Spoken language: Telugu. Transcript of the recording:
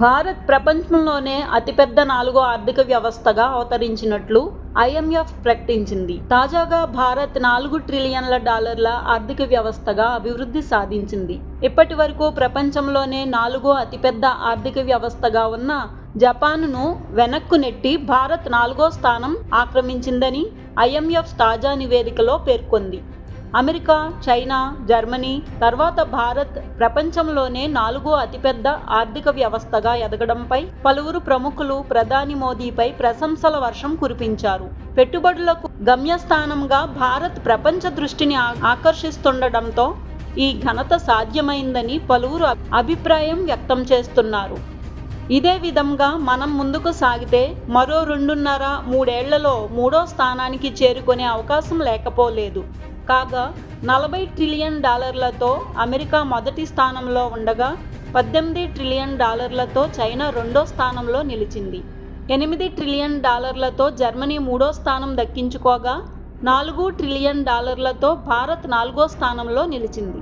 భారత్ ప్రపంచంలోనే అతిపెద్ద నాలుగో ఆర్థిక వ్యవస్థగా అవతరించినట్లు ఐఎంఎఫ్ ప్రకటించింది. తాజాగా భారత్ నాలుగు ట్రిలియన్ల డాలర్ల ఆర్థిక వ్యవస్థగా అభివృద్ధి సాధించింది. ఇప్పటి వరకు ప్రపంచంలోనే నాలుగో అతిపెద్ద ఆర్థిక వ్యవస్థగా ఉన్న జపాన్ను వెనక్కు నెట్టి భారత్ నాలుగో స్థానం ఆక్రమించిందని ఐఎంఎఫ్ తాజా నివేదికలో పేర్కొంది. అమెరికా చైనా జర్మనీ తర్వాత భారత్ ప్రపంచంలోనే నాలుగో అతిపెద్ద ఆర్థిక వ్యవస్థగా ఎదగడంపై పలువురు ప్రముఖులు ప్రధాని మోదీపై ప్రశంసల వర్షం కురిపించారు. పెట్టుబడులకు గమ్యస్థానంగా భారత్ ప్రపంచ దృష్టిని ఆకర్షిస్తుండటంతో ఈ ఘనత సాధ్యమైందని పలువురు అభిప్రాయం వ్యక్తం చేస్తున్నారు. ఇదే విధంగా మనం ముందుకు సాగితే మరో రెండున్నర మూడేళ్ళలో మూడో స్థానానికి చేరుకునే అవకాశం లేకపోలేదు. కాగా నలభై ట్రిలియన్ డాలర్లతో అమెరికా మొదటి స్థానంలో ఉండగా పద్దెనిమిది ట్రిలియన్ డాలర్లతో చైనా రెండో స్థానంలో నిలిచింది. ఎనిమిది ట్రిలియన్ డాలర్లతో జర్మనీ మూడో స్థానం దక్కించుకోగా నాలుగు ట్రిలియన్ డాలర్లతో భారత్ నాలుగో స్థానంలో నిలిచింది.